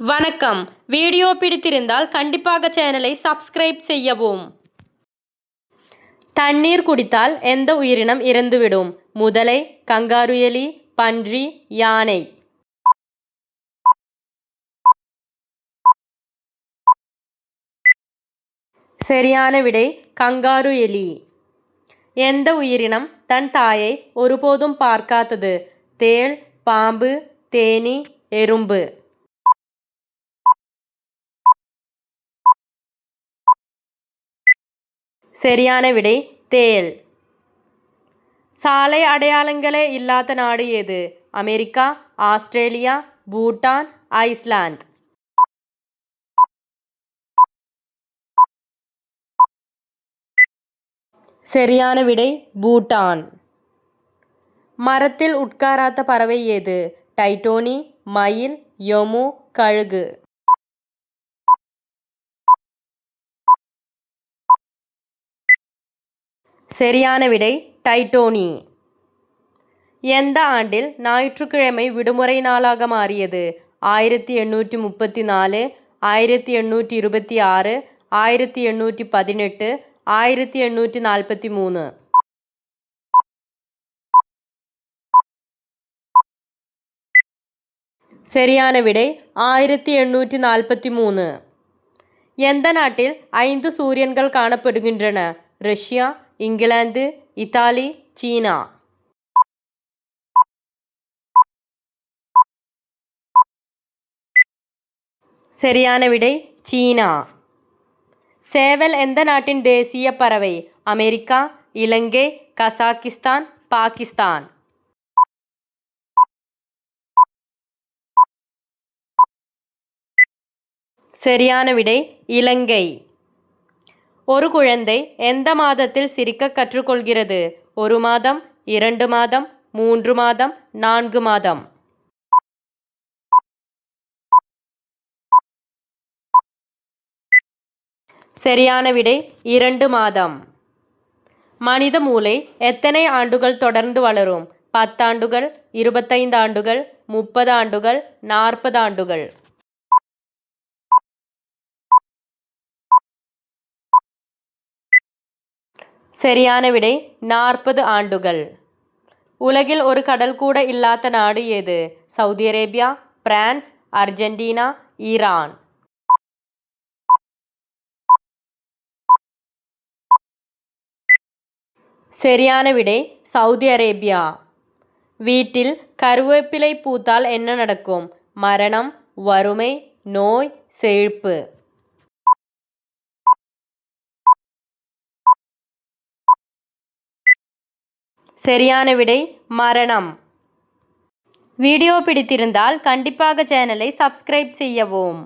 வணக்கம். வீடியோ பிடித்திருந்தால் கண்டிப்பாக சேனலை சப்ஸ்கிரைப் செய்யவும். தண்ணீர் குடித்தால் எந்த உயிரினம் இறந்துவிடும்? முதலை கங்காரு எலி பன்றி யானை. சரியான விடை கங்காரு எலி. எந்த உயிரினம் தன் தாயை ஒருபோதும் பார்க்காதது? தேள் பாம்பு தேனி எறும்பு. சரியான விடை தேல் சாலை அடையாளங்களே இல்லாத நாடு எது அமெரிக்கா ஆஸ்திரேலியா பூட்டான் ஐஸ்லாந்து. சரியான விடை பூட்டான். மரத்தில் உட்காராத பறவை ஏது? டைட்டோனி மயில் யொமு கழுகு. சரியான விடை டைட்டோனி எந்த ஆண்டில் ஞாயிற்றுக்கிழமை விடுமுறை நாளாக மாறியது ஆயிரத்தி எண்ணூற்றி முப்பத்தி நாலு ஆயிரத்தி எண்ணூற்றி இருபத்தி ஆறு ஆயிரத்தி எண்ணூற்றி பதினெட்டு ஆயிரத்தி எண்ணூற்றி நாற்பத்தி மூணு சரியான விடை ஆயிரத்தி எண்ணூற்றி நாற்பத்தி மூணு எந்த நாட்டில் ஐந்து சூரியன்கள் காணப்படுகின்றன ரஷ்யா இங்கிலாந்து இத்தாலி சீனா. சரியான விடை சீனா. சேவல் எந்த நாட்டின் தேசிய பறவை? America Ilangai Kazakhstan Pakistan. சரியான விடை இலங்கை. ஒரு குழந்தை எந்த மாதத்தில் சிரிக்க கற்றுக்கொள்கிறது? ஒரு மாதம் இரண்டு மாதம் மூன்று மாதம் நான்கு மாதம். சரியான விடை இரண்டு மாதம். மனித மூளை எத்தனை ஆண்டுகள் தொடர்ந்து வளரும்? பத்தாண்டுகள் இருபத்தைந்து ஆண்டுகள் முப்பது ஆண்டுகள் நாற்பது ஆண்டுகள். சரியான விடை நாற்பது ஆண்டுகள். உலகில் ஒரு கடல் கூட இல்லாத நாடு எது Saudi Arabia France Argentina Iran. சரியான விடை சவுதி அரேபியா. வீட்டில் கருவேப்பிலை பூத்தால் என்ன நடக்கும்? மரணம் வறுமை நோய் செழிப்பு. சரியான விடை மரணம். வீடியோ பிடித்திருந்தால் கண்டிப்பாக சேனலை சப்ஸ்கிரைப் செய்யவும்.